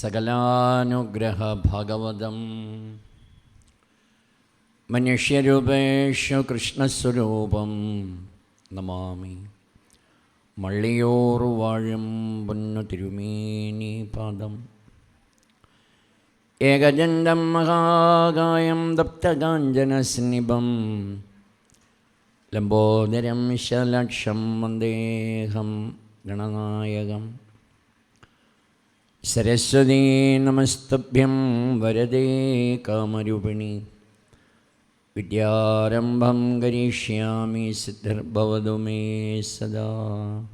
സകലാനുഗ്രഹ ഭഗവതം മനുഷ്യരൂപേഷു കൃഷ്ണസ്വരൂപം നമാമി. മള്ളിയോറു വാഴും പൊന്നു തിരുമേനി പാദം. ഏകജന്തം മഹാകായം ദപ്തകാഞ്ചനസ്നിഭം ലംബോദരം ശലക്ഷം വന്ദേഹം ഗണനായകം. സരസ്വതീ നമസ്തഭ്യം വരദേ കാമരൂപിണി. വിദ്യാരംഭം കരിഷ്യാമി സിദ്ധിർഭവതു മേ സദാ.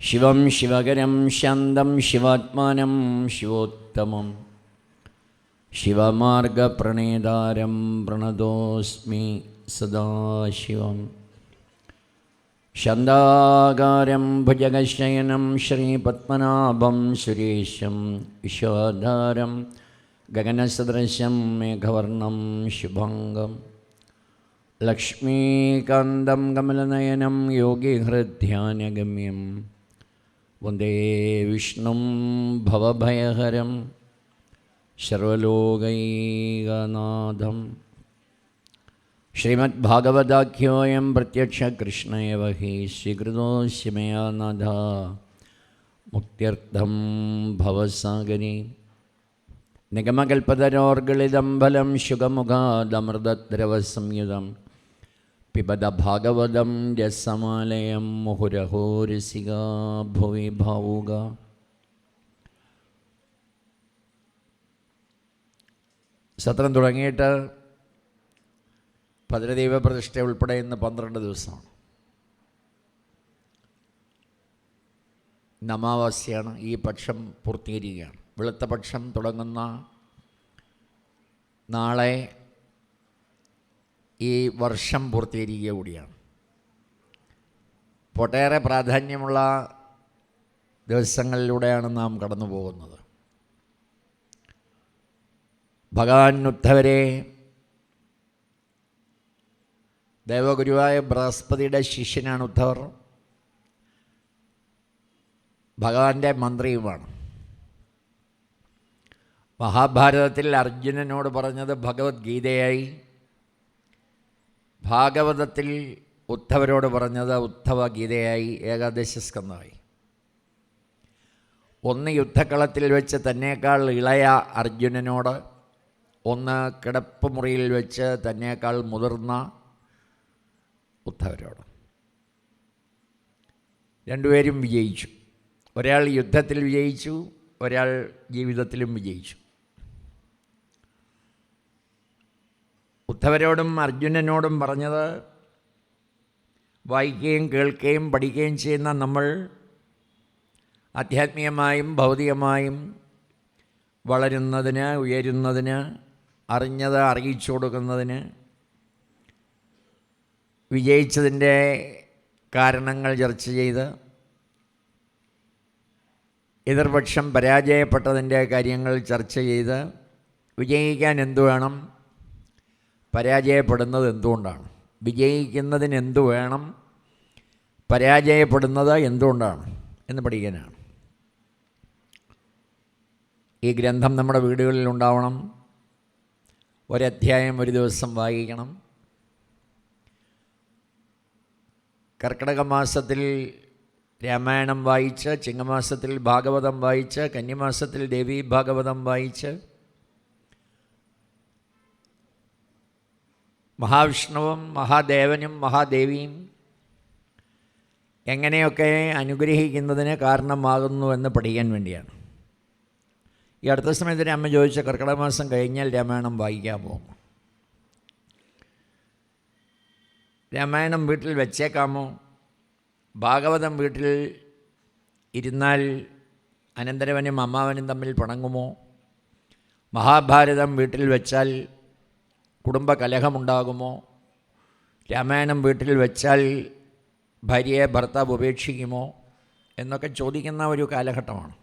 ശിവം ശിവകരം ശാന്തം ശിവാത്മാനം ശിവോത്തമം. ശിവമാർഗപ്രണേതാരം പ്രണതോസ്മി സദാശിവം ശാന്താകാരം ഭുജഗശയനം ശ്രീപത്മനാഭം സുരേശം വിശ്വാധാരം ഗഗനസദൃശം മേഘവർണം ശുഭംഗം ലക്ഷ്മീകാന്തം കമലനയനം യോഗിഹൃദ്ധ്യാനഗമ്യം വന്ദേ വിഷ്ണും ഭവഭയഹരം സർവലോകൈകനാഥം ശ്രീമദ്ഭാഗവതാഖ്യോയം ഭാഗവതാഖ്യോയം പ്രത്യക്ഷ കൃഷ്ണയവഹി ശ്രീകൃതോ നാഥ മുക്ത്യർത്ഥം ഭവസാഗരി. നിഗമകൽപ്പതരോർഗളിതം ഫലം ശുഗമുഖാദമൃതദ്രവസംയുതം. പിബത ഭാഗവതം രസമാലയം മുഹുരഹോരസിക ഭുവി ഭാവുക. സത്രം തുടങ്ങിയിട്ട് ഭദ്രദൈവ പ്രതിഷ്ഠ ഉൾപ്പെടെ ഇന്ന് പന്ത്രണ്ട് ദിവസമാണ്. നമാവാസ്യാണ് ഈ പക്ഷം പൂർത്തീകരിക്കുകയാണ്. വെളുത്ത പക്ഷം തുടങ്ങുന്ന നാളെ ഈ വർഷം പൂർത്തീകരിക്കുക കൂടിയാണ്. ഒട്ടേറെ പ്രാധാന്യമുള്ള ദിവസങ്ങളിലൂടെയാണ് നാം കടന്നു പോകുന്നത് ഭഗവാൻ ഉദ്ധവരെ ദേവഗുരുവായ ബൃഹസ്പതിയുടെ ശിഷ്യനാണ് ഉദ്ധവർ. ഭഗവാന്റെ മന്ത്രിയുമാണ്. മഹാഭാരതത്തിൽ അർജുനനോട് പറഞ്ഞത് ഭഗവത്ഗീതയായി. ഭാഗവതത്തിൽ ഉദ്ധവരോട് പറഞ്ഞത് ഉദ്ധവ ഗീതയായി ഏകാദശ സ്കന്ധമായി ഒന്ന് യുദ്ധക്കളത്തിൽ വെച്ച് തന്നേക്കാൾ ഇളയ അർജുനനോട് ഒന്ന് കിടപ്പ് മുറിയിൽ വെച്ച് തന്നേക്കാൾ മുതിർന്ന ഉദ്ധവരോട് രണ്ടുപേരും വിജയിച്ചു. ഒരാൾ യുദ്ധത്തിൽ വിജയിച്ചു ഒരാൾ ജീവിതത്തിലും വിജയിച്ചു. ഉദ്ധവരോടും അർജുനനോടും പറഞ്ഞത് വായിക്കുകയും കേൾക്കുകയും പഠിക്കുകയും ചെയ്യുന്ന നമ്മൾ ആധ്യാത്മികമായും ഭൗതികമായും വളരുന്നതിന് ഉയരുന്നതിന് അറിഞ്ഞത് അറിയിച്ചു കൊടുക്കുന്നതിന് വിജയിച്ചതിന്റെ കാരണങ്ങൾ ചർച്ച ചെയ്ത് എതിർപക്ഷം പരാജയപ്പെട്ടതിന്റെ കാര്യങ്ങൾ ചർച്ച ചെയ്ത് വിജയിക്കാൻ എന്തു വേണം പരാജയപ്പെടുന്നത് എന്തുകൊണ്ടാണ്? വിജയിക്കുന്നതിന് എന്തു വേണം പരാജയപ്പെടുന്നത് എന്തുകൊണ്ടാണ് എന്ന് പഠിക്കാനാണ്. ഈ ഗ്രന്ഥം നമ്മുടെ വീടുകളിൽ ഉണ്ടാവണം. ഒരധ്യായം ഒരു ദിവസം വായിക്കണം. കർക്കിടക മാസത്തിൽ രാമായണം വായിച്ച് ചിങ്ങമാസത്തിൽ ഭാഗവതം വായിച്ച് കന്യമാസത്തിൽ ദേവി ഭാഗവതം വായിച്ച് മഹാവിഷ്ണുവും മഹാദേവനും മഹാദേവിയും എങ്ങനെയൊക്കെ അനുഗ്രഹിക്കുന്നതിന് കാരണമാകുന്നു എന്ന് പഠിക്കാൻ വേണ്ടിയാണ്. ഈ അടുത്ത സമയത്ത് അമ്മ ചോദിച്ച കർക്കിടക മാസം കഴിഞ്ഞാൽ രാമായണം വായിക്കാമോ രാമായണം വീട്ടിൽ വെച്ചേക്കാമോ? ഭാഗവതം വീട്ടിൽ ഇരുന്നാൽ അനന്തരവനും അമ്മാവനും തമ്മിൽ പിണങ്ങുമോ? മഹാഭാരതം വീട്ടിൽ വെച്ചാൽ കുടുംബ കലഹമുണ്ടാകുമോ? രാമായണം വീട്ടിൽ വെച്ചാൽ ഭാര്യയെ ഭർത്താവ് ഉപേക്ഷിക്കുമോ? എന്നൊക്കെ ചോദിക്കുന്ന ഒരു കാലഘട്ടമാണ്.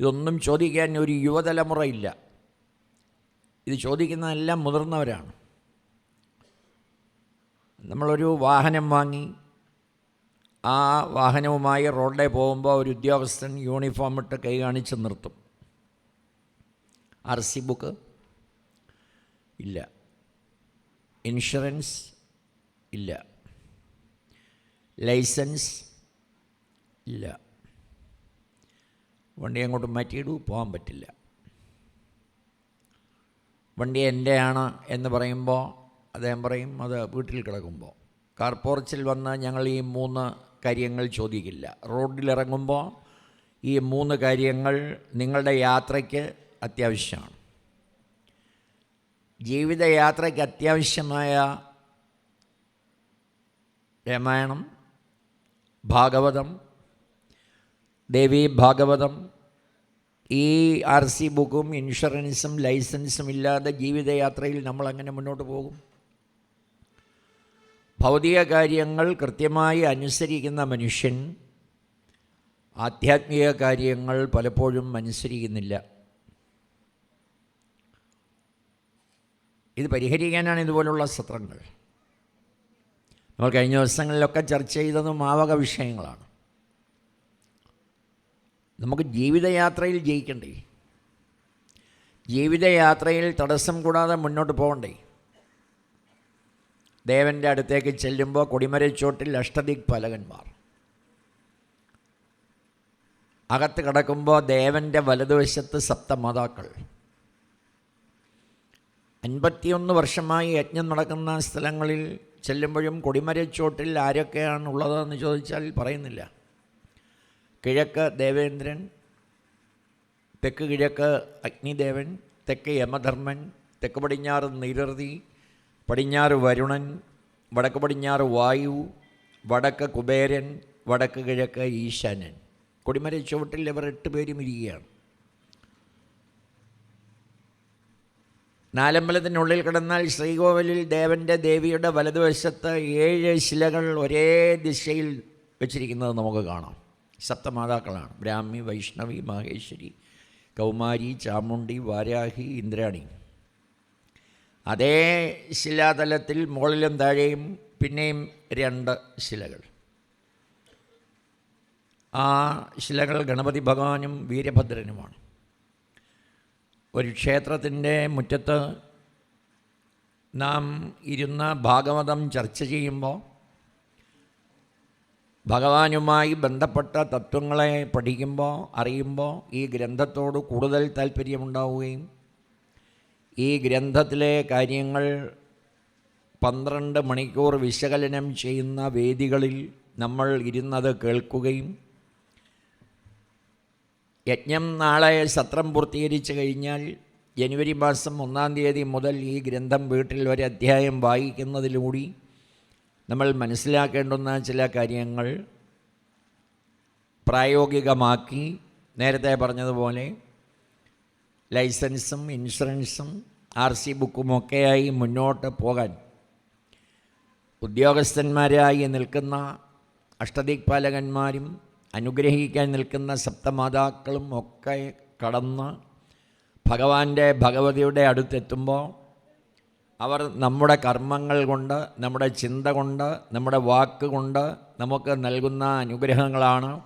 ഇതൊന്നും ചോദിക്കാൻ ഒരു യുവതലമുറയില്ല. ഇത് ചോദിക്കുന്നതെല്ലാം മുതിർന്നവരാണ്. നമ്മളൊരു വാഹനം വാങ്ങി ആ വാഹനവുമായി റോഡിൽ പോകുമ്പോൾ ഒരു ഉദ്യോഗസ്ഥൻ യൂണിഫോം ഇട്ട് കൈ കാണിച്ച് നിർത്തും. R C book? ഇല്ല. ഇൻഷുറൻസ്? ഇല്ല. ലൈസൻസ്? ഇല്ല. വണ്ടി അങ്ങോട്ട് മാറ്റിയിടൂ പോകാൻ പറ്റില്ല. വണ്ടി എന്റെയാണ് എന്ന് പറയുമ്പോൾ അദ്ദേഹം പറയും അത് വീട്ടിൽ കിടക്കുമ്പോൾ. കാർ പോർച്ചിൽ വന്ന് ഞങ്ങൾ ഈ മൂന്ന് കാര്യങ്ങൾ ചോദിക്കില്ല. റോഡിലിറങ്ങുമ്പോൾ ഈ മൂന്ന് കാര്യങ്ങൾ നിങ്ങളുടെ യാത്രയ്ക്ക് അത്യാവശ്യമാണ്. ജീവിതയാത്രയ്ക്ക് അത്യാവശ്യമായ രാമായണം ഭാഗവതം ദേവി ഭാഗവതം ഈ ആർ സി ബുക്കും ഇൻഷുറൻസും ലൈസൻസും ഇല്ലാതെ ജീവിതയാത്രയിൽ നമ്മൾ അങ്ങനെ മുന്നോട്ട് പോകും? ഭൗതിക കാര്യങ്ങൾ കൃത്യമായി അനുസരിക്കുന്ന മനുഷ്യൻ ആധ്യാത്മിക കാര്യങ്ങൾ പലപ്പോഴും അനുസരിക്കുന്നില്ല. ഇത് പരിഹരിക്കാനാണ് ഇതുപോലുള്ള സത്രങ്ങൾ. നമ്മൾ കഴിഞ്ഞ ദിവസങ്ങളിലൊക്കെ ചർച്ച ചെയ്തതും മാവക വിഷയങ്ങളാണ്. നമുക്ക് ജീവിതയാത്രയിൽ ജയിക്കണ്ടേ? ജീവിതയാത്രയിൽ തടസ്സം കൂടാതെ മുന്നോട്ട് പോകണ്ടേ? ദേവന്റെ അടുത്തേക്ക് ചെല്ലുമ്പോൾ കൊടിമരച്ചോട്ടിൽ അഷ്ടദിക് പലകന്മാർ അകത്ത് കിടക്കുമ്പോൾ ദേവന്റെ വലതുവശത്ത് സപ്തമാതാക്കൾ. അൻപത്തിയൊന്ന് വർഷമായി യജ്ഞം നടക്കുന്ന സ്ഥലങ്ങളിൽ ചെല്ലുമ്പോഴും കൊടിമരച്ചോട്ടിൽ ആരൊക്കെയാണ് ഉള്ളതെന്ന് ചോദിച്ചാൽ പറയുന്നില്ല. കിഴക്ക് ദേവേന്ദ്രൻ തെക്ക് കിഴക്ക് അഗ്നിദേവൻ തെക്ക് യമധർമ്മൻ തെക്ക് പടിഞ്ഞാറ് നിരതി പടിഞ്ഞാറ് വരുണൻ വടക്ക് പടിഞ്ഞാറ് വായു വടക്ക് കുബേരൻ വടക്ക് കിഴക്ക് ഈശാനൻ. കൊടിമര ചുവട്ടിൽ ഇവർ എട്ട് പേരും ഇരിക്കുകയാണ്. നാലമ്പലത്തിനുള്ളിൽ കിടന്നാൽ ശ്രീകോവിലിൽ ദേവന്റെ ദേവിയുടെ വലതുവശത്ത് ഏഴ് ശിലകൾ ഒരേ ദിശയിൽ വെച്ചിരിക്കുന്നത് നമുക്ക് കാണാം. സപ്തമാതാക്കളാണ്. ബ്രാഹ്മി വൈഷ്ണവി മഹേശ്വരി കൗമാരി ചാമുണ്ടി വാരാഹി ഇന്ദ്രാണി. അതേ ശിലാതലത്തിൽ മുകളിലും താഴെയും പിന്നെയും രണ്ട് ശിലകൾ. ആ ശിലകൾ ഗണപതി ഭഗവാനും വീരഭദ്രനുമാണ്. ഒരു ക്ഷേത്രത്തിന്റെ മുറ്റത്ത് നാം ഇരുന്ന ഭാഗവതം ചർച്ച ചെയ്യുമ്പോൾ ഭഗവാനുമായി ബന്ധപ്പെട്ട തത്വങ്ങളെ പഠിക്കുമ്പോൾ അറിയുമ്പോൾ ഈ ഗ്രന്ഥത്തോട് കൂടുതൽ താല്പര്യമുണ്ടാവുകയും ഈ ഗ്രന്ഥത്തിലെ കാര്യങ്ങൾ പന്ത്രണ്ട് മണിക്കൂർ വിശകലനം ചെയ്യുന്ന വേദികളിൽ നമ്മൾ ഇരുന്നത് കേൾക്കുകയും യജ്ഞം നാളെ സത്രം പൂർത്തീകരിച്ചു കഴിഞ്ഞാൽ ജനുവരി മാസം ഒന്നാം തീയതി മുതൽ ഈ ഗ്രന്ഥം വീട്ടിൽ ഒരു അധ്യായം വായിക്കുന്നതിലൂടെ നമ്മൾ മനസ്സിലാക്കേണ്ടുന്ന ചില കാര്യങ്ങൾ പ്രായോഗികമാക്കി നേരത്തെ പറഞ്ഞതുപോലെ ലൈസൻസും ഇൻഷുറൻസും ആർ സി ബുക്കുമൊക്കെയായി മുന്നോട്ട് പോകാൻ. ഉദ്യോഗസ്ഥന്മാരായി നിൽക്കുന്ന അഷ്ടദിക്പാലകന്മാരും അനുഗ്രഹിക്കാൻ നിൽക്കുന്ന സപ്തമാതാക്കളും ഒക്കെ കടന്ന് ഭഗവാന്റെ ഭഗവതിയുടെ അടുത്തെത്തുമ്പോൾ അവർ നമ്മുടെ കർമ്മങ്ങൾ കൊണ്ട് നമ്മുടെ ചിന്ത കൊണ്ട് നമ്മുടെ വാക്ക് കൊണ്ട് നമുക്ക് നൽകുന്ന അനുഗ്രഹങ്ങളാണ്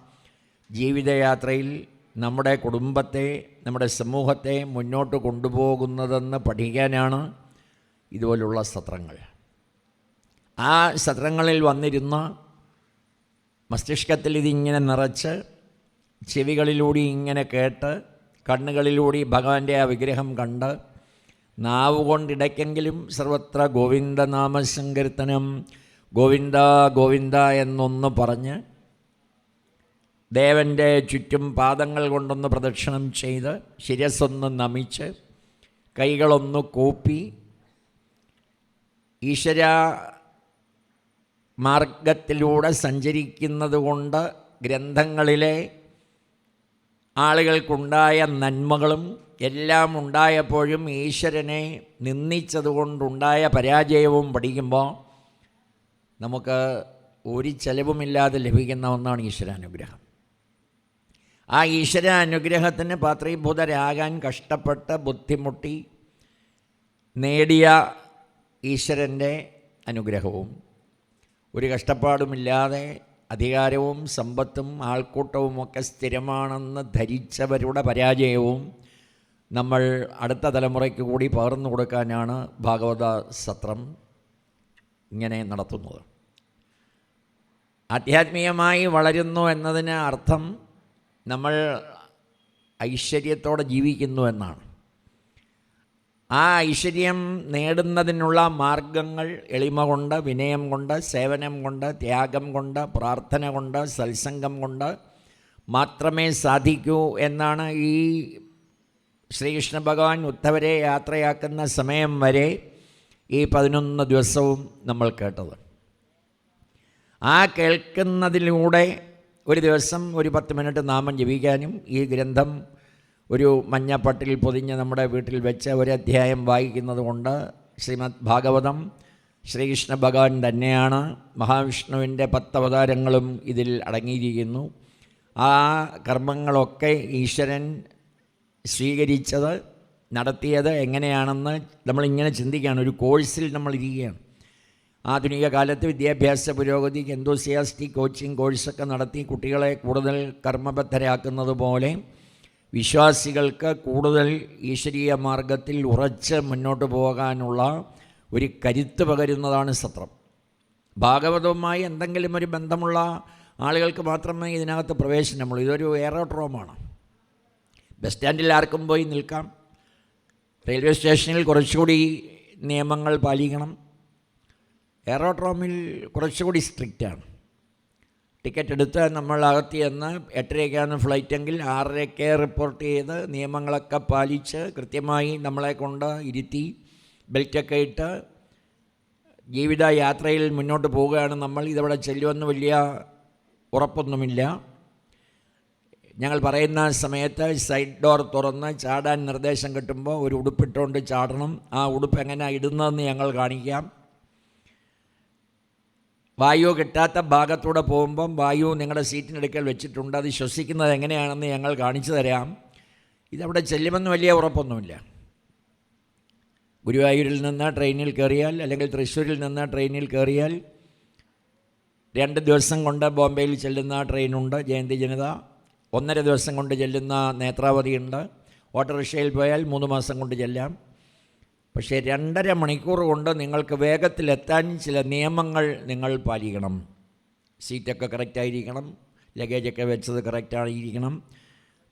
ജീവിതയാത്രയിൽ നമ്മുടെ കുടുംബത്തെ നമ്മുടെ സമൂഹത്തെ മുന്നോട്ട് കൊണ്ടുപോകുന്നതെന്ന് പഠിക്കാനാണ് ഇതുപോലുള്ള സത്രങ്ങൾ. ആ സത്രങ്ങളിൽ വന്നിരുന്ന മസ്തിഷ്കത്തിൽ ഇതിങ്ങനെ നിറച്ച് ചെവികളിലൂടെ ഇങ്ങനെ കേട്ട് കണ്ണുകളിലൂടെ ഭഗവാന്റെ ആ വിഗ്രഹം കണ്ട് നാവ് കൊണ്ടിടയ്ക്കെങ്കിലും സർവത്ര ഗോവിന്ദനാമസങ്കീർത്തനം ഗോവിന്ദ ഗോവിന്ദ എന്നൊന്ന് പറഞ്ഞ് ദേവന്റെ ചുറ്റും പാദങ്ങൾ കൊണ്ടൊന്ന് പ്രദക്ഷിണം ചെയ്ത് ശിരസ്സൊന്ന് നമിച്ച് കൈകളൊന്ന് കൂപ്പി ഈശ്വര മാർഗത്തിലൂടെ സഞ്ചരിക്കുന്നത് കൊണ്ട് ഗ്രന്ഥങ്ങളിലെ ആളുകൾക്കുണ്ടായ നന്മകളും എല്ലാം ഉണ്ടായപ്പോഴും ഈശ്വരനെ നിന്ദിച്ചതുകൊണ്ടുണ്ടായ പരാജയവും പഠിക്കുമ്പോൾ നമുക്ക് ഒരു ചെലവുമില്ലാതെ ലഭിക്കുന്ന ഒന്നാണ് ഈശ്വരാനുഗ്രഹം. ആ ഈശ്വര അനുഗ്രഹത്തിന് പാത്രീഭൂതരാകാൻ കഷ്ടപ്പെട്ട് ബുദ്ധിമുട്ടി നേടിയ ഈശ്വരന്റെ അനുഗ്രഹവും ഒരു കഷ്ടപ്പാടുമില്ലാതെ അധികാരവും സമ്പത്തും ആൾക്കൂട്ടവും ഒക്കെ സ്ഥിരമാണെന്ന് ധരിച്ചവരുടെ പരാജയവും നമ്മൾ അടുത്ത തലമുറയ്ക്ക് കൂടി പകർന്നു കൊടുക്കാനാണ് ഭാഗവത സത്രം ഇങ്ങനെ നടത്തുന്നത്. ആധ്യാത്മികമായി വളരുന്നു എന്നതിന് അർത്ഥം നമ്മൾ ഐശ്വര്യത്തോടെ ജീവിക്കുന്നു എന്നാണ്. ആ ഐശ്വര്യം നേടുന്നതിനുള്ള മാർഗങ്ങൾ എളിമ കൊണ്ട് വിനയം കൊണ്ട് സേവനം കൊണ്ട് ത്യാഗം കൊണ്ട് പ്രാർത്ഥന കൊണ്ട് സത്സംഗം കൊണ്ട് മാത്രമേ സാധിക്കൂ എന്നാണ് ഈ ശ്രീകൃഷ്ണ ഭഗവാൻ ഉദ്ധവരെ യാത്രയാക്കുന്ന സമയം വരെ ഈ പതിനൊന്ന് ദിവസവും നമ്മൾ കേട്ടത്. ആ കേൾക്കുന്നതിലൂടെ ഒരു ദിവസം ഒരു പത്ത് മിനിറ്റ് നാമം ജപിക്കാനും ഈ ഗ്രന്ഥം ഒരു മഞ്ഞപ്പട്ടിൽ പൊതിഞ്ഞ് നമ്മുടെ വീട്ടിൽ വെച്ച് ഒരു അധ്യായം വായിക്കുന്നത് കൊണ്ട് ശ്രീമദ് ഭാഗവതം ശ്രീകൃഷ്ണ ഭഗവാൻ തന്നെയാണ്. മഹാവിഷ്ണുവിന്റെ പത്തവതാരങ്ങളും ഇതിൽ അടങ്ങിയിരിക്കുന്നു. ആ കർമ്മങ്ങളൊക്കെ ഈശ്വരൻ സ്വീകരിച്ചത് നടത്തിയത് എങ്ങനെയാണെന്ന് നമ്മളിങ്ങനെ ചിന്തിക്കുകയാണ്. ഒരു കോഴ്സിൽ നമ്മൾ ഇരിക്കുകയാണ് ആധുനിക കാലത്ത് വിദ്യാഭ്യാസ പുരോഗതി എന്തോസിയാസ്റ്റിക് കോച്ചിങ് കോഴ്സൊക്കെ നടത്തി കുട്ടികളെ കൂടുതൽ കർമ്മബദ്ധരാക്കുന്നത് പോലെ വിശ്വാസികൾക്ക് കൂടുതൽ ഈശ്വരീയ മാർഗത്തിൽ ഉറച്ച് മുന്നോട്ട് പോകാനുള്ള ഒരു കരുത്ത് പകരുന്നതാണ് സത്രം. ഭാഗവതവുമായി എന്തെങ്കിലും ഒരു ബന്ധമുള്ള ആളുകൾക്ക് മാത്രമേ ഇതിനകത്ത് പ്രവേശനമുള്ളൂ. ഇതൊരു എയറോട്രോമാണ് ബസ് സ്റ്റാൻഡിൽ ആർക്കും പോയി നിൽക്കാം. റെയിൽവേ സ്റ്റേഷനിൽ കുറച്ചുകൂടി നിയമങ്ങൾ പാലിക്കണം. എയറോട്രോമിൽ കുറച്ചുകൂടി സ്ട്രിക്റ്റാണ് ടിക്കറ്റ് എടുത്ത് നമ്മൾ അകത്ത് ചെന്ന് എട്ടരയ്ക്കാണ് ഫ്ലൈറ്റെങ്കിൽ ആറരയ്ക്ക് റിപ്പോർട്ട് ചെയ്ത് നിയമങ്ങളൊക്കെ പാലിച്ച് കൃത്യമായി നമ്മളെ കൊണ്ട് ഇരുത്തി ബെൽറ്റൊക്കെ ഇട്ട് ജീവിത യാത്രയിൽ മുന്നോട്ട് പോവുകയാണ് നമ്മൾ. ഇതവിടെ ചെല്ലുമെന്ന് വലിയ ഉറപ്പൊന്നുമില്ല. ഞങ്ങൾ പറയുന്ന സമയത്ത് സൈഡ് ഡോർ തുറന്ന് ചാടാൻ നിർദ്ദേശം കിട്ടുമ്പോൾ ഒരു ഉടുപ്പിട്ടുകൊണ്ട് ചാടണം. ആ ഉടുപ്പ് എങ്ങനെയാണ് ഇടുന്നതെന്ന് ഞങ്ങൾ കാണിക്കാം. വായു കിട്ടാത്ത ഭാഗത്തൂടെ പോകുമ്പം വായു നിങ്ങളുടെ സീറ്റിനടുക്കൽ വെച്ചിട്ടുണ്ട്. അത് ശ്വസിക്കുന്നത് എങ്ങനെയാണെന്ന് ഞങ്ങൾ കാണിച്ചു തരാം. ഇതവിടെ ചെല്ലുമെന്ന് വലിയ ഉറപ്പൊന്നുമില്ല. ഗുരുവായൂരിൽ നിന്ന് ട്രെയിനിൽ കയറിയാൽ അല്ലെങ്കിൽ തൃശ്ശൂരിൽ നിന്ന് ട്രെയിനിൽ കയറിയാൽ രണ്ട് ദിവസം കൊണ്ട് ബോംബെയിൽ ചെല്ലുന്ന ട്രെയിനുണ്ട് ജയന്തി ജനത. ഒന്നര ദിവസം കൊണ്ട് ചെല്ലുന്ന നേത്രാവതിയുണ്ട്. ഓട്ടോറിക്ഷയിൽ പോയാൽ മൂന്ന് മാസം കൊണ്ട് ചെല്ലാം. പക്ഷേ രണ്ടര മണിക്കൂർ കൊണ്ട് നിങ്ങൾക്ക് വേഗത്തിലെത്താൻ ചില നിയമങ്ങൾ നിങ്ങൾ പാലിക്കണം. സീറ്റൊക്കെ കറക്റ്റായിരിക്കണം ലഗേജൊക്കെ വെച്ചത് കറക്റ്റായിരിക്കണം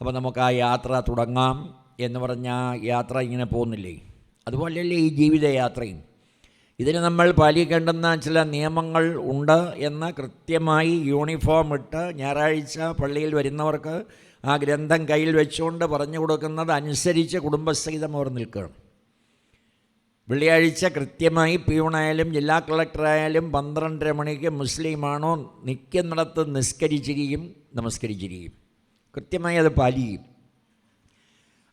അപ്പോൾ നമുക്ക് ആ യാത്ര തുടങ്ങാം എന്ന് പറഞ്ഞാൽ യാത്ര ഇങ്ങനെ പോകുന്നില്ലേ? അതുപോലെയല്ലേ ഈ ജീവിതയാത്രയും. ഇതിന് നമ്മൾ പാലിക്കേണ്ടുന്ന ചില നിയമങ്ങൾ ഉണ്ട് എന്ന് കൃത്യമായി യൂണിഫോം ഇട്ട് ഞായറാഴ്ച പള്ളിയിൽ വരുന്നവർക്ക് ആ ഗ്രന്ഥം കയ്യിൽ വെച്ചുകൊണ്ട് പറഞ്ഞു കൊടുക്കുന്നത് അനുസരിച്ച് കുടുംബസഹിതം അവർ നിൽക്കുകയാണ്. വെള്ളിയാഴ്ച കൃത്യമായി പ്യൂണായാലും ജില്ലാ കളക്ടറായാലും പന്ത്രണ്ടര മണിക്ക് മുസ്ലിമാണോ നിൽക്കുന്നിടത്ത് നിസ്കരിച്ചിരിക്കും നമസ്കരിച്ചിരിക്കും. കൃത്യമായി അത് പാലിക്കും.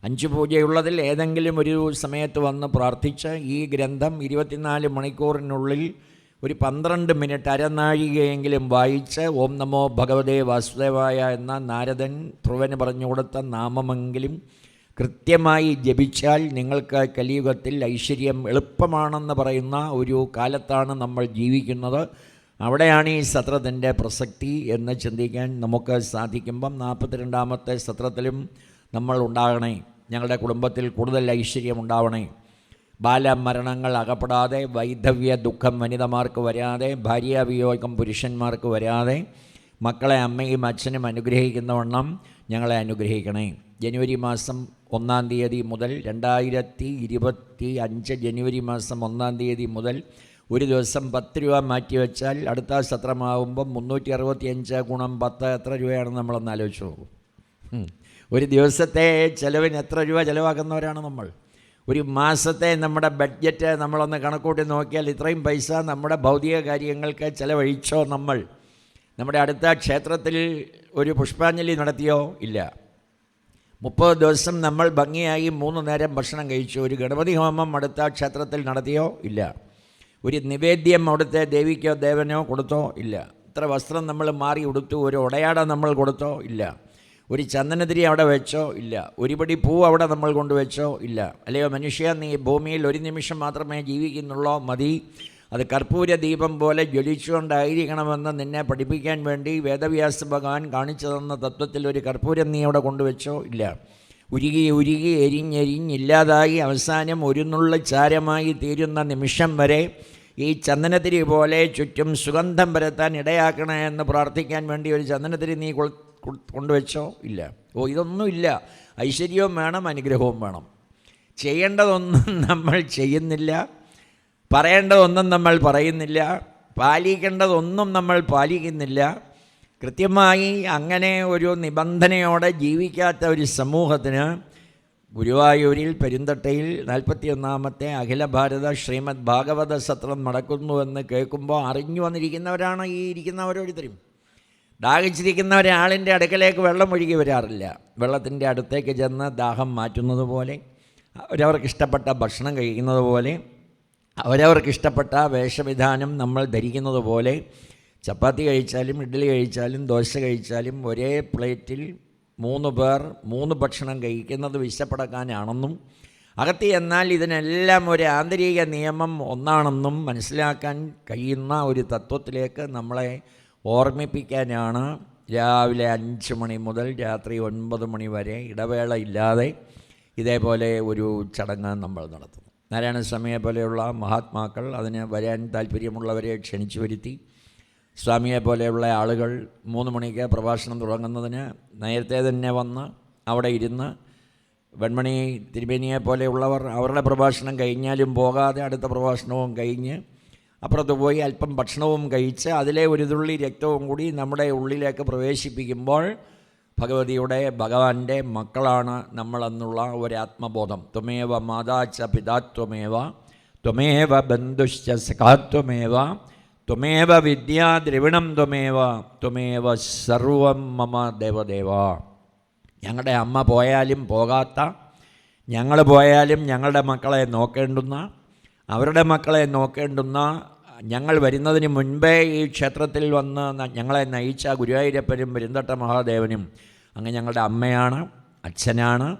അഞ്ച് പൂജയുള്ളതിൽ ഏതെങ്കിലും ഒരു സമയത്ത് വന്ന് പ്രാർത്ഥിച്ച് ഈ ഗ്രന്ഥം ഇരുപത്തിനാല് മണിക്കൂറിനുള്ളിൽ ഒരു പന്ത്രണ്ട് മിനിറ്റ് അരനാഴികയെങ്കിലും വായിച്ച് ഓം നമോ ഭഗവതേ വാസുദേവായ എന്ന നാരദൻ ധ്രുവന് പറഞ്ഞു കൊടുത്ത നാമമെങ്കിലും കൃത്യമായി ജപിച്ചാൽ നിങ്ങൾക്ക് കലിയുഗത്തിൽ ഐശ്വര്യം എളുപ്പമാണെന്ന് പറയുന്ന ഒരു കാലത്താണ് നമ്മൾ ജീവിക്കുന്നത്. അവിടെയാണ് ഈ സത്രത്തിന്റെ പ്രസക്തി എന്ന് ചിന്തിക്കാൻ നമുക്ക് സാധിക്കുമ്പം നാൽപ്പത്തിരണ്ടാമത്തെ സത്രത്തിലും നമ്മൾ ഉണ്ടാകണേ. ഞങ്ങളുടെ കുടുംബത്തിൽ കൂടുതൽ ഐശ്വര്യം ഉണ്ടാവണേ. ബാലമരണങ്ങൾ അകപ്പെടാതെ വൈധവ്യ ദുഃഖം വനിതമാർക്ക് വരാതെ ഭാര്യാവിയോഗം പുരുഷന്മാർക്ക് വരാതെ മക്കളെ അമ്മയും അച്ഛനും അനുഗ്രഹിക്കുന്നവണ്ണം ഞങ്ങളെ അനുഗ്രഹിക്കണേ. ജനുവരി മാസം ഒന്നാം തീയതി മുതൽ രണ്ടായിരത്തി ഇരുപത്തി അഞ്ച് ജനുവരി മാസം ഒന്നാം തീയതി മുതൽ ഒരു ദിവസം പത്ത് രൂപ മാറ്റി വെച്ചാൽ അടുത്ത സത്രമാകുമ്പം മുന്നൂറ്റി അറുപത്തി അഞ്ച് ഗുണം പത്ത് എത്ര രൂപയാണ് നമ്മളൊന്ന് ആലോചിച്ച് നോക്കും. ഒരു ദിവസത്തെ ചിലവിന് എത്ര രൂപ ചിലവാക്കുന്നവരാണ് നമ്മൾ? ഒരു മാസത്തെ നമ്മുടെ ബഡ്ജറ്റ് നമ്മളൊന്ന് കണക്കൂട്ടി നോക്കിയാൽ ഇത്രയും പൈസ നമ്മുടെ ഭൗതിക കാര്യങ്ങൾക്ക് ചിലവഴിച്ചോ നമ്മൾ? നമ്മുടെ അടുത്ത ക്ഷേത്രത്തിൽ ഒരു പുഷ്പാഞ്ജലി നടത്തിയോ? ഇല്ല. മുപ്പത് ദിവസം നമ്മൾ ഭംഗിയായി മൂന്ന് നേരം ഭക്ഷണം കഴിച്ചു. ഒരു ഗണപതി ഹോമം അടുത്ത ക്ഷേത്രത്തിൽ നടത്തിയോ? ഇല്ല. ഒരു നിവേദ്യം അവിടുത്തെ ദേവിക്കോ ദേവനോ കൊടുത്തോ? ഇല്ല. ഇത്ര വസ്ത്രം നമ്മൾ മാറി ഉടുത്തു. ഒരു ഉടയാട നമ്മൾ കൊടുത്തോ? ഇല്ല. ഒരു ചന്ദനതിരി അവിടെ വെച്ചോ? ഇല്ല. ഒരുപടി പൂ അവിടെ നമ്മൾ കൊണ്ടുവച്ചോ ഇല്ല. അല്ലയോ മനുഷ്യ നീ ഭൂമിയിൽ ഒരു നിമിഷം മാത്രമേ ജീവിക്കുന്നുള്ളോ? മതി. അത് കർപ്പൂര ദീപം പോലെ ജ്വലിച്ചുകൊണ്ടായിരിക്കണമെന്ന് നിന്നെ പഠിപ്പിക്കാൻ വേണ്ടി വേദവ്യാസ ഭഗവാൻ കാണിച്ചു തന്ന തത്വത്തിൽ ഒരു കർപ്പൂരം നീ അവിടെ കൊണ്ടുവച്ചോ? ഇല്ല. ഉരുകി ഉരുകി എരിഞ്ഞെരിഞ്ഞില്ലാതായി അവസാനം ഒരുന്നുള്ള നുള്ള ചാരമായി തീരുന്ന നിമിഷം വരെ ഈ ചന്ദനത്തിരി പോലെ ചുറ്റും സുഗന്ധം പരത്താൻ ഇടയാക്കണേ എന്ന് പ്രാർത്ഥിക്കാൻ വേണ്ടി ഒരു ചന്ദനത്തിരി നീ കൊണ്ടുവച്ചോ? ഇല്ല. ഓ ഇതൊന്നുമില്ല ഐശ്വര്യവും വേണം അനുഗ്രഹവും വേണം. ചെയ്യേണ്ടതൊന്നും നമ്മൾ ചെയ്യുന്നില്ല. പറയേണ്ടതൊന്നും നമ്മൾ പറയുന്നില്ല പാലിക്കേണ്ടതൊന്നും നമ്മൾ പാലിക്കുന്നില്ല. കൃത്യമായി അങ്ങനെ ഒരു നിബന്ധനയോടെ ജീവിക്കാത്ത ഒരു സമൂഹത്തിന് ഗുരുവായൂരിൽ പെരുന്തട്ടയിൽ നാൽപ്പത്തി ഒന്നാമത്തെ അഖില ഭാരത ശ്രീമദ് ഭാഗവത സത്രം നടക്കുന്നുവെന്ന് കേൾക്കുമ്പോൾ അറിഞ്ഞു വന്നിരിക്കുന്നവരാണ് ഈ ഇരിക്കുന്നവരോരുത്തരും ദാഹിച്ചിരിക്കുന്ന ഒരാളിന്റെ അടുക്കലേക്ക് വെള്ളം ഒഴുകി വരാറില്ല. വെള്ളത്തിന്റെ അടുത്തേക്ക് ചെന്ന് ദാഹം മാറ്റുന്നത് പോലെ അവരവർക്ക് ഇഷ്ടപ്പെട്ട ഭക്ഷണം കഴിക്കുന്നത് പോലെ അവരവർക്ക് ഇഷ്ടപ്പെട്ട വേഷവിധാനം നമ്മൾ ധരിക്കുന്നത് പോലെ ചപ്പാത്തി കഴിച്ചാലും ഇഡ്ഡലി കഴിച്ചാലും ദോശ കഴിച്ചാലും ഒരേ പ്ലേറ്റിൽ മൂന്ന് പേർ മൂന്ന് ഭക്ഷണം കഴിക്കുന്നത് വിശപ്പടക്കാനാണെന്നും അകത്ത് എന്നാൽ ഇതിനെല്ലാം ഒരു ആന്തരിക നിയമം ഒന്നാണെന്നും മനസ്സിലാക്കാൻ കഴിയുന്ന ഒരു തത്വത്തിലേക്ക് നമ്മളെ ഓർമ്മിപ്പിക്കാനാണ് രാവിലെ അഞ്ച് മണി മുതൽ രാത്രി ഒൻപത് മണി വരെ ഇടവേള ഇല്ലാതെ ഇതേപോലെ ഒരു ചടങ്ങ് നമ്മൾ നടത്തുന്നു നാരായണസ്വാമിയെ പോലെയുള്ള മഹാത്മാക്കൾ അതിന് വരാൻ താല്പര്യമുള്ളവരെ ക്ഷണിച്ചു വരുത്തി. സ്വാമിയെ പോലെയുള്ള ആളുകൾ മൂന്ന് മണിക്ക് പ്രഭാഷണം തുടങ്ങുന്നതിന് നേരത്തെ തന്നെ വന്ന് അവിടെ ഇരുന്ന് വെൺമണി തിരുമേനിയെ പോലെയുള്ളവർ അവരുടെ പ്രഭാഷണം കഴിഞ്ഞാലും പോകാതെ അടുത്ത പ്രഭാഷണവും കഴിഞ്ഞ് അപ്പുറത്ത് പോയി അല്പം ഭക്ഷണവും കഴിച്ച് അതിലെ ഒരു തുള്ളി രക്തവും കൂടി നമ്മുടെ ഉള്ളിലേക്ക് പ്രവേശിപ്പിക്കുമ്പോൾ ഭഗവതിയുടെ ഭഗവാന്റെ മക്കളാണ് നമ്മളെന്നുള്ള ഒരു ആത്മബോധം ത്വമേവ മാതാച്ച പിതാത്വമേവ ത്വമേവ ബന്ധുശ്ച സഖാത്വമേവ ത്വമേവ വിദ്യാ ദ്രവിണം ത്വമേവ ത്വമേവ സർവം മമ ദേവദേവ. ഞങ്ങളുടെ അമ്മ പോയാലും പോകാത്ത ഞങ്ങൾ പോയാലും ഞങ്ങളുടെ മക്കളെ നോക്കേണ്ടുന്ന അവരുടെ മക്കളെ നോക്കേണ്ടുന്ന ഞങ്ങൾ വരുന്നതിന് മുൻപേ ഈ ക്ഷേത്രത്തിൽ വന്ന് ഞങ്ങളെ നയിച്ച ഗുരുവായൂരപ്പനും പെരുന്തട്ട മഹാദേവനും അങ്ങ് ഞങ്ങളുടെ അമ്മയാണ് അച്ഛനാണ്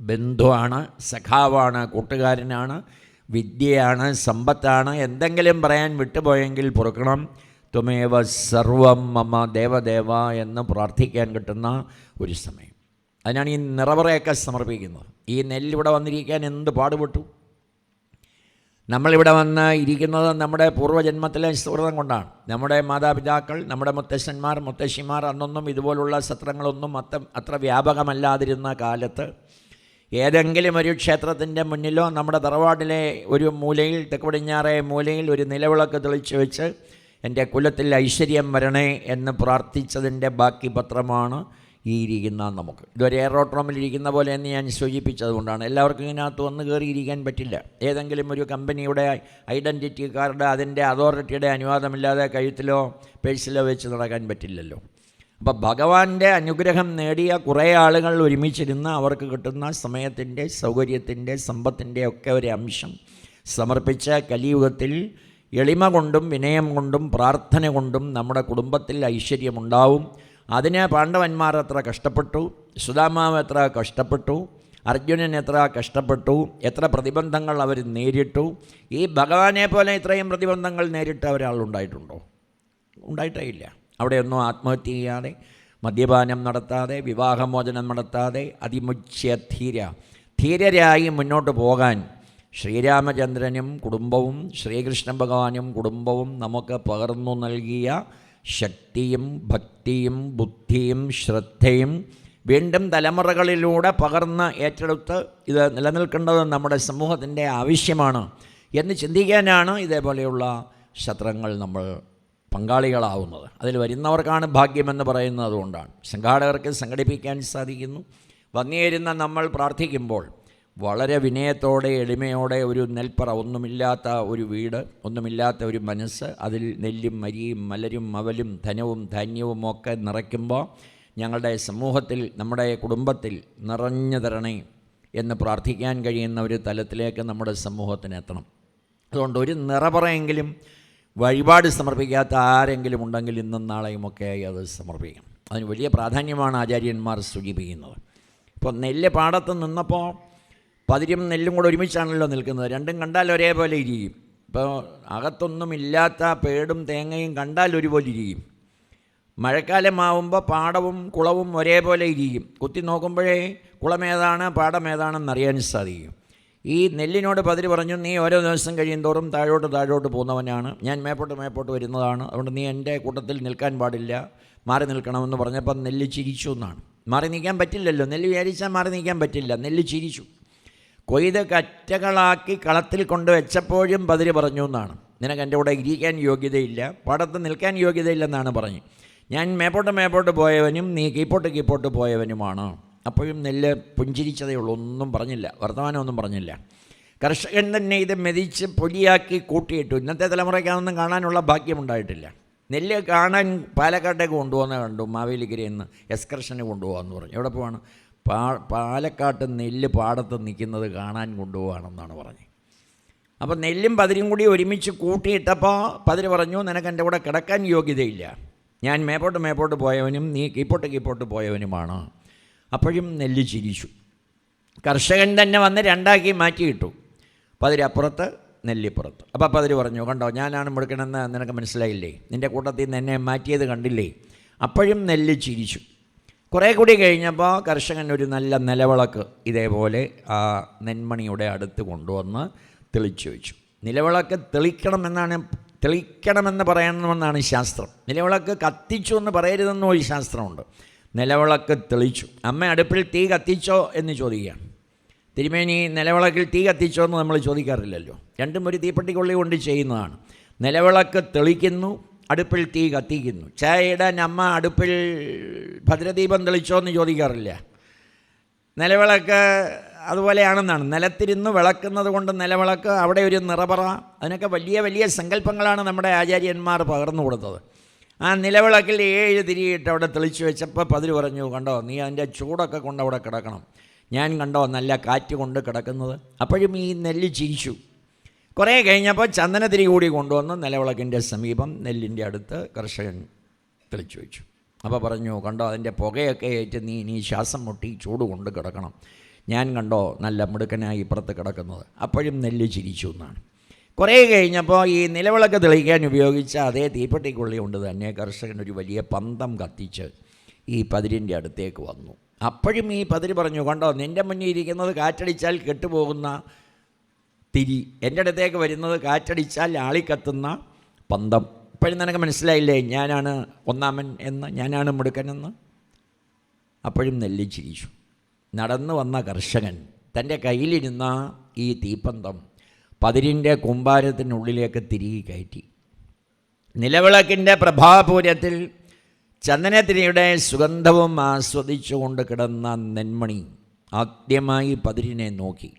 ബന്ധുവാണ് സഖാവാണ് കൂട്ടുകാരനാണ് വിദ്യയാണ് സമ്പത്താണ് എന്തെങ്കിലും പറയാൻ വിട്ടുപോയെങ്കിൽ പൊറുക്കണം. ത്വമേവ സർവം മമ ദേവദേവ എന്ന് പ്രാർത്ഥിക്കാൻ കിട്ടുന്ന ഒരു സമയം. അതിനാണ് ഈ നിറവറയൊക്കെ സമർപ്പിക്കുന്നത്. ഈ നെല്ലിവിടെ വന്നിരിക്കാൻ എന്ത് പാടുപെട്ടു? നമ്മളിവിടെ വന്ന് ഇരിക്കുന്നത് നമ്മുടെ പൂർവജന്മത്തിലെ സുഹൃതം കൊണ്ടാണ്. നമ്മുടെ മാതാപിതാക്കൾ നമ്മുടെ മുത്തശ്ശന്മാർ മുത്തശ്ശിമാർ അന്നൊന്നും ഇതുപോലുള്ള സത്രങ്ങളൊന്നും അത്ര അത്ര വ്യാപകമല്ലാതിരുന്ന കാലത്ത് ഏതെങ്കിലും ഒരു ക്ഷേത്രത്തിന്റെ മുന്നിലോ നമ്മുടെ തറവാട്ടിലെ ഒരു മൂലയിൽ തെക്ക് പടിഞ്ഞാറേ മൂലയിൽ ഒരു നിലവിളക്ക് തെളിച്ച് വെച്ച് എന്റെ കുലത്തിൽ ഐശ്വര്യം വരണേ എന്ന് പ്രാർത്ഥിച്ചതിന്റെ ബാക്കി പത്രമാണ് ഇരിക്കുന്ന നമുക്ക്. ഇതൊരു എയറോട്രോമിൽ ഇരിക്കുന്ന പോലെ തന്നെ ഞാൻ സൂചിപ്പിച്ചതുകൊണ്ടാണ് എല്ലാവർക്കും ഇതിനകത്ത് വന്ന് കയറിയിരിക്കാൻ പറ്റില്ല. ഏതെങ്കിലും ഒരു കമ്പനിയുടെ ഐഡന്റിറ്റി കാർഡ് അതിന്റെ അതോറിറ്റിയുടെ അനുവാദമില്ലാതെ കഴുത്തിലോ പേഴ്സിലോ വെച്ച് നടക്കാൻ പറ്റില്ലല്ലോ. അപ്പോൾ ഭഗവാന്റെ അനുഗ്രഹം നേടിയ കുറേ ആളുകൾ ഒരുമിച്ചിരുന്ന് അവർക്ക് കിട്ടുന്ന സമയത്തിന്റെ സൗകര്യത്തിന്റെ സമ്പത്തിന്റെ ഒക്കെ ഒരു അംശം സമർപ്പിച്ച കലിയുഗത്തിൽ എളിമ കൊണ്ടും വിനയം കൊണ്ടും പ്രാർത്ഥന കൊണ്ടും നമ്മുടെ കുടുംബത്തിൽ ഐശ്വര്യമുണ്ടാവും. അതിന് പാണ്ഡവന്മാർ എത്ര കഷ്ടപ്പെട്ടു സുധാമാവ് എത്ര കഷ്ടപ്പെട്ടു അർജുനൻ എത്ര കഷ്ടപ്പെട്ടു എത്ര പ്രതിബന്ധങ്ങൾ അവർ നേരിട്ടു ഈ ഭഗവാനെ പോലെ ഇത്രയും പ്രതിബന്ധങ്ങൾ നേരിട്ട ഒരാളുണ്ടായിട്ടുണ്ടോ ഉണ്ടായിട്ടേ ഇല്ല അവിടെയൊന്നും ആത്മഹത്യ ചെയ്യാതെ മദ്യപാനം നടത്താതെ വിവാഹമോചനം നടത്താതെ അതിമുച്ഛ്യ ധീര. ധീരരായി മുന്നോട്ട് പോകാൻ ശ്രീരാമചന്ദ്രനും കുടുംബവും ശ്രീകൃഷ്ണ ഭഗവാനും കുടുംബവും നമുക്ക് പകർന്നു നൽകിയ ശക്തിയും ഭക്തിയും ബുദ്ധിയും ശ്രദ്ധയും വീണ്ടും തലമുറകളിലൂടെ പകർന്ന് ഏറ്റെടുത്ത് ഇത് നിലനിൽക്കേണ്ടത് നമ്മുടെ സമൂഹത്തിന്റെ ആവശ്യമാണ് എന്ന് ചിന്തിക്കാനാണ് ഇതേപോലെയുള്ള ശത്രങ്ങൾ നമ്മൾ പങ്കാളികളാവുന്നത്. അതിൽ വരുന്നവർക്കാണ് ഭാഗ്യമെന്ന് പറയുന്നത് അതുകൊണ്ടാണ് സംഘാടകർക്ക് സംഘടിപ്പിക്കാൻ സാധിക്കുന്നു. വന്നുചേരുന്ന നമ്മൾ പ്രാർത്ഥിക്കുമ്പോൾ വളരെ വിനയത്തോടെ എളിമയോടെ ഒരു നെൽപ്പറ ഒന്നുമില്ലാത്ത ഒരു വീട് ഒന്നുമില്ലാത്ത ഒരു മനസ്സ് അതിൽ നെല്ലും മരിയും മലരും മവലും ധനവും ധാന്യവും ഒക്കെ നിറയ്ക്കുമ്പോൾ ഞങ്ങളുടെ സമൂഹത്തിൽ നമ്മുടെ കുടുംബത്തിൽ നിറഞ്ഞു തരണേ എന്ന് പ്രാർത്ഥിക്കാൻ കഴിയുന്ന ഒരു തലത്തിലേക്ക് നമ്മുടെ സമൂഹത്തിന് എത്തണം. അതുകൊണ്ട് ഒരു നിറപറയെങ്കിലും വഴിപാട് സമർപ്പിക്കാത്ത ആരെങ്കിലും ഉണ്ടെങ്കിൽ ഇന്നും നാളെയും ഒക്കെയായി അത് സമർപ്പിക്കണം. അതിന് വലിയ പ്രാധാന്യമാണ് ആചാര്യന്മാർ സൂചിപ്പിക്കുന്നത്. ഇപ്പോൾ നെല്ല് പാടത്ത് നിന്നപ്പോൾ പതിരും നെല്ലും കൂടെ ഒരുമിച്ചാണല്ലോ നിൽക്കുന്നത്. രണ്ടും കണ്ടാൽ ഒരേപോലെ ഇരിക്കും ഇപ്പോൾ അകത്തൊന്നുമില്ലാത്ത പേടും തേങ്ങയും കണ്ടാൽ ഒരുപോലെ ഇരിക്കും മഴക്കാലമാവുമ്പോൾ പാടവും കുളവും ഒരേപോലെ ഇരിക്കും കുത്തി നോക്കുമ്പോഴേ കുളമേതാണ് പാടമേതാണെന്ന് അറിയാൻ സാധിക്കും. ഈ നെല്ലിനോട് പതിരി പറഞ്ഞു നീ ഓരോ ദിവസം കഴിയും തോറും താഴോട്ട് താഴോട്ട് പോകുന്നവനാണ്. ഞാൻ മേപ്പോട്ട് മേപ്പോട്ട് വരുന്നതാണ്. അതുകൊണ്ട് നീ എന്റെ കൂട്ടത്തിൽ നിൽക്കാൻ പാടില്ല. മാറി നിൽക്കണമെന്ന് പറഞ്ഞപ്പോൾ നെല്ല് ചിരിച്ചു എന്നാണ്. മാറി നിൽക്കാൻ പറ്റില്ലല്ലോ. നെല്ല് വിചാരിച്ചാൽ മാറി നിൽക്കാൻ പറ്റില്ല. നെല്ല് ചിരിച്ചു. കൊയ്ത് കറ്റകളാക്കി കളത്തിൽ കൊണ്ടുവച്ചപ്പോഴും പതിര് പറഞ്ഞു എന്നാണ്. നിനക്ക് എന്റെ കൂടെ ഇരിക്കാൻ യോഗ്യതയില്ല പാടത്ത് നിൽക്കാൻ യോഗ്യതയില്ലെന്നാണ് പറഞ്ഞു. ഞാൻ മേപ്പോട്ട് മേപ്പോട്ട് പോയവനും നീ കീപ്പോട്ട് കീപ്പോട്ട് പോയവനുമാണ്. അപ്പോഴും നെല്ല് പുഞ്ചിരിച്ചതേ ഉള്ളൂ ഒന്നും പറഞ്ഞില്ല വർത്തമാനമൊന്നും പറഞ്ഞില്ല. കർഷകൻ തന്നെ ഇത് മെതിച്ച് പൊടിയാക്കി കൂട്ടിയിട്ടു. ഇന്നത്തെ തലമുറയ്ക്ക് അതൊന്നും കാണാനുള്ള ഭാഗ്യമുണ്ടായിട്ടില്ല. നെല്ല് കാണാൻ പാലക്കാട്ടേക്ക് കൊണ്ടുപോകുന്ന കണ്ടു മാവേലിക്കരയിൽ നിന്ന് എക്സ്കർഷന് കൊണ്ടുപോകാമെന്ന് പറഞ്ഞു. എവിടെ പോവാണ്? പാ പാലക്കാട്ട് നെല്ല് പാടത്ത് നിൽക്കുന്നത് കാണാൻ കൊണ്ടുപോവാണെന്നാണ് പറഞ്ഞത്. അപ്പോൾ നെല്ലും പതിരും കൂടി ഒരുമിച്ച് കൂട്ടിയിട്ടപ്പോൾ പതിര് പറഞ്ഞു നിനക്ക് എന്റെ കൂടെ കിടക്കാൻ യോഗ്യതയില്ല. ഞാൻ മേപ്പോട്ട് മേപ്പോട്ട് പോയവനും നീ കീപ്പോട്ട് കീപ്പോട്ട് പോയവനുമാണ്. അപ്പോഴും നെല്ല് ചിരിച്ചു. കർഷകൻ തന്നെ വന്ന് രണ്ടാക്കി മാറ്റിയിട്ടു. പതിരപ്പുറത്ത് നെല്ലിപ്പുറത്ത്. അപ്പോൾ പതിര് പറഞ്ഞു കണ്ടോ ഞാനാണ് മുടുക്കണമെന്ന് നിനക്ക് മനസ്സിലായില്ലേ? നിന്റെ കൂട്ടത്തിൽ നിന്ന് എന്നെ മാറ്റിയത് കണ്ടില്ലേ? അപ്പോഴും നെല്ല് ചിരിച്ചു. കുറേ കൂടി കഴിഞ്ഞപ്പോൾ കർഷകൻ ഒരു നല്ല നിലവിളക്ക് ഇതേപോലെ ആ നെന്മണിയുടെ അടുത്ത് കൊണ്ടുവന്ന് തെളിച്ചു വെച്ചു. നിലവിളക്ക് തെളിക്കണമെന്നാണ് തെളിക്കണമെന്ന് പറയണമെന്നാണ് ശാസ്ത്രം. നിലവിളക്ക് കത്തിച്ചു എന്ന് പറയരുതെന്നും ഒരു ശാസ്ത്രമുണ്ട്. നിലവിളക്ക് തെളിച്ചു. അമ്മ അടുപ്പിൽ തീ കത്തിച്ചോ എന്ന് ചോദിക്കുകയാണ്. തിരുമേനി നിലവിളക്കിൽ തീ കത്തിച്ചോ എന്ന് നമ്മൾ ചോദിക്കാറില്ലല്ലോ. രണ്ടും ഒരു തീപ്പെട്ടിക്കൊള്ളി കൊണ്ട് ചെയ്യുന്നതാണ്. നിലവിളക്ക് തെളിക്കുന്നു അടുപ്പിൽ തീ കത്തിക്കുന്നു. ചായ ഇടാൻ അമ്മ അടുപ്പിൽ ഭദ്രദീപം തെളിച്ചോ എന്ന് ചോദിക്കാറില്ല. നിലവിളക്ക് അതുപോലെയാണെന്നാണ്. നിലത്തിരുന്ന് വിളക്കുന്നത് കൊണ്ട് നിലവിളക്ക് അവിടെ ഒരു നിറപറ. അതിനൊക്കെ വലിയ വലിയ സങ്കല്പങ്ങളാണ് നമ്മുടെ ആചാര്യന്മാർ പകർന്നു കൊടുത്തത്. ആ നിലവിളക്കിൽ ഏഴ് തിരിയിട്ട് അവിടെ തെളിച്ചു വെച്ചപ്പോൾ പതിര് പറഞ്ഞു കണ്ടോ നീ അതിന്റെ ചൂടൊക്കെ കൊണ്ട് അവിടെ കിടക്കണം. ഞാൻ കണ്ടോ നല്ല കാറ്റ് കൊണ്ട് കിടക്കുന്നത്? അപ്പോഴും ഈ നെല്ല് ചിരിച്ചു. കുറേ കഴിഞ്ഞപ്പോൾ ചന്ദനത്തിരി കൂടി കൊണ്ടുവന്ന് നിലവിളക്കിന്റെ സമീപം നെല്ലിന്റെ അടുത്ത് കർഷകൻ തെളിച്ചു വെച്ചു. അപ്പോൾ പറഞ്ഞു കണ്ടോ അതിന്റെ പുകയൊക്കെ ഏറ്റ് നീ നീ ശ്വാസം മുട്ടി ചൂട് കൊണ്ട് കിടക്കണം. ഞാൻ കണ്ടോ നല്ല മിടുക്കനായി ഇപ്പുറത്ത് കിടക്കുന്നത്. അപ്പോഴും നെല്ല് ചിരിച്ചു എന്നാണ്. കുറേ കഴിഞ്ഞപ്പോൾ ഈ നിലവിളക്ക് തെളിയിക്കാൻ ഉപയോഗിച്ച അതേ തീപ്പെട്ടിക്കുള്ളി കൊണ്ട് തന്നെ കർഷകൻ ഒരു വലിയ പന്തം കത്തിച്ച് ഈ പതിരിന്റെ അടുത്തേക്ക് വന്നു. അപ്പോഴും ഈ പതിര് പറഞ്ഞു കണ്ടോ നിന്റെ മുന്നിൽ ഇരിക്കുന്നത് കാറ്റടിച്ചാൽ കെട്ടുപോകുന്ന തിരി. എന്റെ അടുത്തേക്ക് വരുന്നത് കാറ്റടിച്ചാൽ ആളിക്കത്തുന്ന പന്തം. ഇപ്പോഴും നിനക്ക് മനസ്സിലായില്ലേ? ഞാനാണ് ഒന്നാമൻ എന്ന് ഞാനാണ് മുടുക്കനെന്ന് അപ്പോഴും നെല്ലി ചിരിച്ചു. നടന്നു വന്ന കർഷകൻ തന്റെ കയ്യിലിരുന്ന ഈ തീപ്പന്തം പതിരിന്റെ കുമ്പാരത്തിനുള്ളിലേക്ക് തിരികെ കയറ്റി. നിലവിളക്കിന്റെ പ്രഭാപൂരത്തിൽ ചന്ദനത്തിരിയുടെ സുഗന്ധവും ആസ്വദിച്ചുകൊണ്ട് കിടന്ന നെന്മണി ആദ്യമായി പതിരിനെ നോക്കി.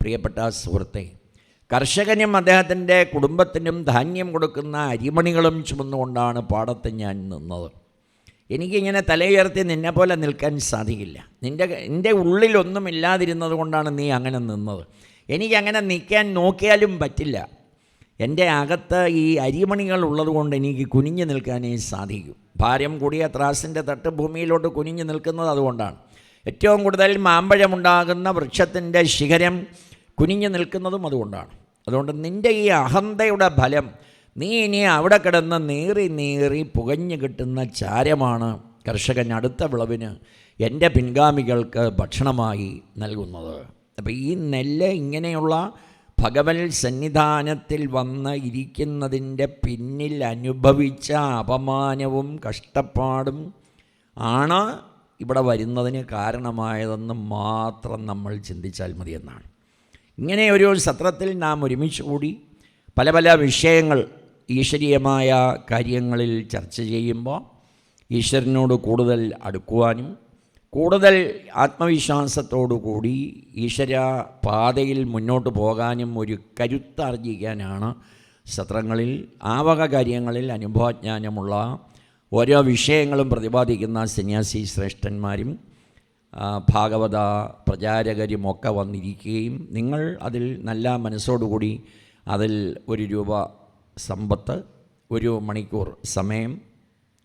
പ്രിയപ്പെട്ട സുഹൃത്തെ കർഷകനും അദ്ദേഹത്തിന്റെ കുടുംബത്തിനും ധാന്യം കൊടുക്കുന്ന അരിമണികളും ചുമന്നുകൊണ്ടാണ് പാടത്ത് ഞാൻ നിന്നത്. എനിക്കിങ്ങനെ തലയുയർത്തി നിന്നെ പോലെ നിൽക്കാൻ സാധിക്കില്ല. നിന്റെ എന്റെ ഉള്ളിലൊന്നും ഇല്ലാതിരുന്നത് കൊണ്ടാണ് നീ അങ്ങനെ നിന്നത്. എനിക്കങ്ങനെ നിൽക്കാൻ നോക്കിയാലും പറ്റില്ല. എന്റെ അകത്ത് ഈ അരിമണികൾ ഉള്ളതുകൊണ്ട് എനിക്ക് കുനിഞ്ഞു നിൽക്കാനേ സാധിക്കും. ഭാരം കൂടിയ ത്രാസിന്റെ തട്ട് ഭൂമിയിലോട്ട് കുനിഞ്ഞു നിൽക്കുന്നത് അതുകൊണ്ടാണ്. ഏറ്റവും കൂടുതൽ മാമ്പഴമുണ്ടാകുന്ന വൃക്ഷത്തിന്റെ ശിഖരം കുനിഞ്ഞു നിൽക്കുന്നതും അതുകൊണ്ടാണ്. അതുകൊണ്ട് നിന്റെ ഈ അഹന്തയുടെ ഫലം നീ ഇനി അവിടെ കിടന്ന് നീറി നീറി പുകഞ്ഞു കിട്ടുന്ന ചാരമാണ് കർഷകൻ അടുത്ത വിളവിന് എന്റെ പിൻഗാമികൾക്ക് ഭക്ഷണമായി നൽകുന്നത്. അപ്പോൾ ഈ നെല്ല് ഇങ്ങനെയുള്ള ഭഗവൽ സന്നിധാനത്തിൽ വന്ന് ഇരിക്കുന്നതിന്റെ പിന്നിൽ അനുഭവിച്ച അപമാനവും കഷ്ടപ്പാടും ആണ് ഇവിടെ വരുന്നതിന് കാരണമായതെന്ന് മാത്രം നമ്മൾ ചിന്തിച്ചാൽ മതിയെന്നാണ്. ഇങ്ങനെ ഒരു സത്രത്തിൽ നാം ഒരുമിച്ച് കൂടി പല പല വിഷയങ്ങൾ ഈശ്വരീയമായ കാര്യങ്ങളിൽ ചർച്ച ചെയ്യുമ്പോൾ ഈശ്വരനോട് കൂടുതൽ അടുക്കുവാനും കൂടുതൽ ആത്മവിശ്വാസത്തോടു കൂടി ഈശ്വര പാതയിൽ മുന്നോട്ട് പോകാനും ഒരു കരുത്താർജിക്കാനാണ് സത്രങ്ങളിൽ ആവക കാര്യങ്ങളിൽ അനുഭവജ്ഞാനമുള്ള ഓരോ വിഷയങ്ങളും പ്രതിപാദിക്കുന്ന സന്യാസി ശ്രേഷ്ഠന്മാരും ഭാഗവത പ്രചാരകരുമൊക്കെ വന്നിരിക്കുകയും നിങ്ങൾ അതിൽ നല്ല മനസ്സോടുകൂടി അതിൽ ഒരു രൂപ സമ്പത്ത് ഒരു മണിക്കൂർ സമയം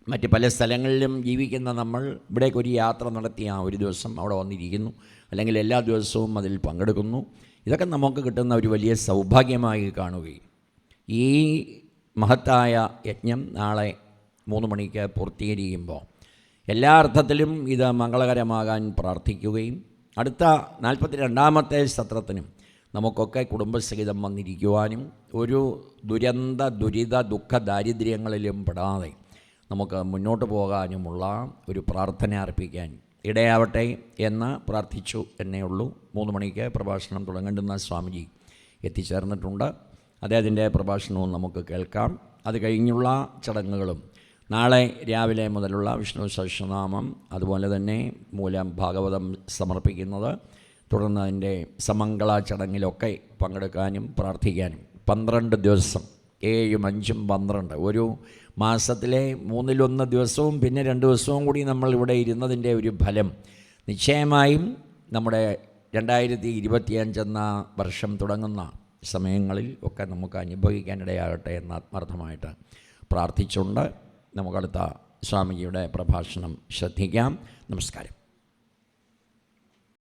മറ്റ് പല സ്ഥലങ്ങളിലും ജീവിക്കുന്ന നമ്മൾ ഇവിടേക്ക് ഒരു യാത്ര നടത്തി ആ ഒരു ദിവസം അവിടെ വന്നിരിക്കുന്നു. അല്ലെങ്കിൽ എല്ലാ ദിവസവും അതിൽ പങ്കെടുക്കുന്നു. ഇതൊക്കെ നമുക്ക് കിട്ടുന്ന ഒരു വലിയ സൗഭാഗ്യമായി കാണുകയും ഈ മഹത്തായ യജ്ഞം നാളെ മൂന്ന് മണിക്ക് പൂർത്തീകരിക്കുമ്പോൾ എല്ലാ അർത്ഥത്തിലും ഇത് മംഗളകരമാകാൻ പ്രാർത്ഥിക്കുകയും അടുത്ത നാൽപ്പത്തി രണ്ടാമത്തെ സത്രത്തിനും നമുക്കൊക്കെ കുടുംബസഹിതം വന്നിരിക്കുവാനും ഒരു ദുരന്ത ദുരിത ദുഃഖ ദാരിദ്ര്യങ്ങളിലും പെടാതെ നമുക്ക് മുന്നോട്ട് പോകാനുമുള്ള ഒരു പ്രാർത്ഥന അർപ്പിക്കാൻ ഇടയാവട്ടെ എന്ന് പ്രാർത്ഥിച്ചു എന്നേ ഉള്ളൂ. മൂന്ന് മണിക്ക് പ്രഭാഷണം തുടങ്ങേണ്ടുന്ന സ്വാമിജി എത്തിച്ചേർന്നിട്ടുണ്ട്. അദ്ദേഹത്തിന്റെ പ്രഭാഷണവും നമുക്ക് കേൾക്കാം. അത് കഴിഞ്ഞുള്ള ചടങ്ങുകളും നാളെ രാവിലെ മുതലുള്ള വിഷ്ണു സഹസ്രനാമം അതുപോലെ തന്നെ മൂലം ഭാഗവതം സമർപ്പിക്കുന്നത് തുടർന്ന് അതിന്റെ സമംഗള ചടങ്ങിലൊക്കെ പങ്കെടുക്കാനും പ്രാർത്ഥിക്കാനും. പന്ത്രണ്ട് ദിവസം ഏഴും അഞ്ചും പന്ത്രണ്ട്. ഒരു മാസത്തിലെ മൂന്നിലൊന്ന് ദിവസവും പിന്നെ രണ്ട് ദിവസവും കൂടി നമ്മൾ ഇവിടെ ഇരുന്നതിന്റെ ഒരു ഫലം. നിശ്ചയമായും നമ്മുടെ രണ്ടായിരത്തി ഇരുപത്തിയഞ്ചെന്ന വർഷം തുടങ്ങുന്ന സമയങ്ങളിൽ ഒക്കെ നമുക്ക് അനുഭവിക്കാനിടയാകട്ടെ എന്ന് ആത്മാർത്ഥമായിട്ട് പ്രാർത്ഥിച്ചുകൊണ്ട് നമുക്കടുത്ത സ്വാമിജിയുടെ പ്രഭാഷണം ശ്രദ്ധിക്കാം. നമസ്കാരം.